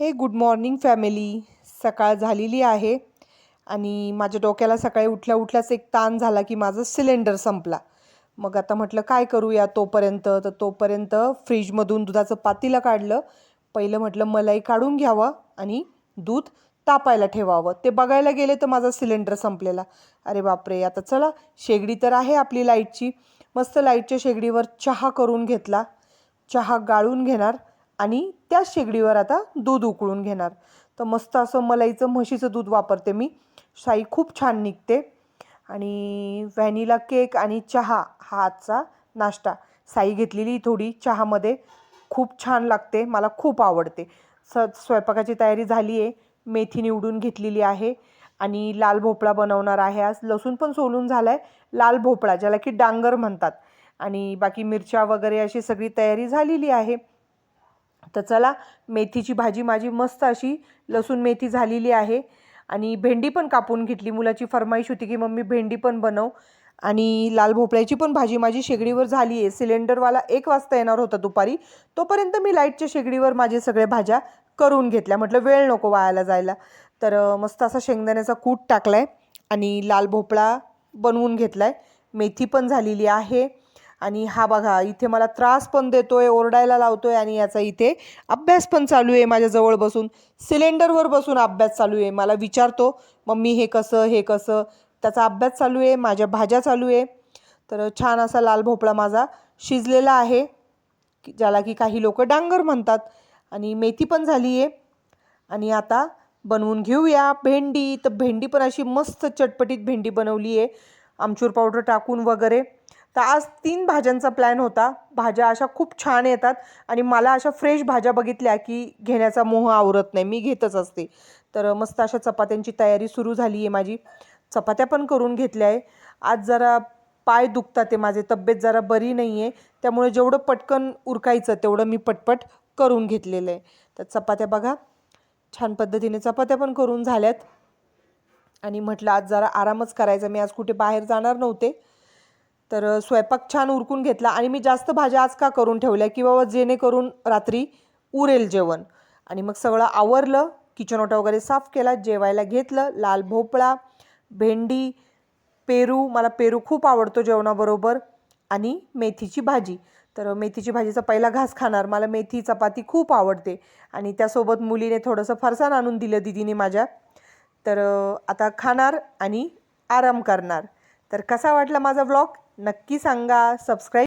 हे good morning family. सकाळ झालेली आहे आणि माझ्या डोक्याला सकाळी उठल्या उठल्याच एक ताण झाला की माझं सिलेंडर संपला. मग आता म्हटलं काय करूया तोपर्यंत? तर तोपर्यंत फ्रीजमधून दुधाचं पातीलं काढलं. पहिलं म्हटलं मलाई काढून घ्यावं आणि दूध तापायला ठेवावं. ते बघायला गेले तर माझा सिलेंडर संपलेला. अरे बापरे आता चला शेगडी तर आहे आपली लाईटची. मस्त लाईटच्या शेगडीवर चहा करून घेतला. चहा गाळून घेणार. आणि त्याच शेगडीवर आता दूध उकळून घेणार. तर मस्त असं मलाईचं म्हशीचं दूध वापरते मी. शाई खूप छान निघते. आणि व्हॅनिला केक आणि चहा हा आजचा नाश्ता. साई घेतलेली थोडी चहामध्ये. खूप छान लागते मला खूप आवडते. स स्वयंपाकाची तयारी झाली आहे मेथी निवडून घेतलेली आहे. आणि लाल भोपळा बनवणार आहे आज. लसूण पण सोलून झाला आहे लाल भोपळा ज्याला की डांगर म्हणतात. आणि बाकी मिरच्या वगैरे अशी सगळी तयारी झालेली आहे. तर चला मेथीची भाजी माझी मस्त अशी लसूण मेथी झालेली आहे. आणि भेंडी पण कापून घेतली. मुलाची फरमाईश होती की मम्मी भेंडी पण बनव. आणि लाल भोपळ्याची पण भाजी माझी शेगडीवर झाली आहे. सिलेंडरवाला एक वाजता येणार होता दुपारी. तोपर्यंत मी लाईटच्या शेगडीवर माझे सगळे भाज्या करून घेतल्या. म्हटलं वेळ नको वायाला जायला. तर मस्त असा शेंगदाण्याचा कूट टाकला आहे आणि लाल भोपळा बनवून घेतला आहे मेथी पण झालेली आहे. आणि हा बघा इथे मला त्रास पण देतोय ओरडायला लावतोय आणि याचा इथे अभ्यास पण चालू आहे माझ्याजवळ बसून. सिलेंडरवर बसून अभ्यास चालू आहे मला विचारतो मम्मी हे कसं हे कसं? त्याचा अभ्यास चालू आहे माझ्या भाज्या चालू आहे. तर छान असा लाल भोपळा माझा शिजलेला आहे की ज्याला की काही लोक डांगर म्हणतात. आणि मेथी पण झाली आहे. आणि आता बनवून घेऊया भेंडी. तर भेंडी पण अशी मस्त चटपटीत भेंडी बनवली आहे. आमचूर पावडर टाकून वगैरे. तर आज तीन भाज्यांचा प्लॅन होता. भाज्या अशा खूप छान येतात आणि मला अशा फ्रेश भाज्या बघितल्या की घेण्याचा मोह आवरत नाही. मी घेतच असते. तर मस्त अशा चपात्यांची तयारी सुरू झाली आहे माझी. चपात्या पण करून घेतल्या आहे. आज जरा पाय दुखतात आहे माझे. तब्येत जरा बरी नाही आहे त्यामुळे जेवढं पटकन उरकायचं तेवढं मी पटपट करून घेतलेलं आहे. तर चपात्या बघा. छान पद्धतीने चपात्या पण करून झाल्यात. आणि म्हटलं आज जरा आरामच करायचा. मी आज कुठे बाहेर जाणार नव्हते. तर स्वयंपाक छान उरकून घेतला आणि मी जास्त भाज्या आज का करून ठेवल्या की बाबा जेणेकरून रात्री उरेल जेवण. आणि मग सगळं आवरलं किचन ओटा वगैरे साफ केला जेवायला घेतलं लाल भोपळा भेंडी पेरू मला पेरू खूप आवडतो जेवणाबरोबर आणि मेथीची भाजी. तर मेथीची भाजीचा पहिला घास खाणार मला मेथी चपाती खूप आवडते आणि त्यासोबत मुलीने थोडंसं फरसाण आणून दिलं दिदीने माझ्या. तर आता खाणार आणि आराम करणार. तर कसा वाटला माझा व्लॉग नक्की सांगा. सबस्क्राईब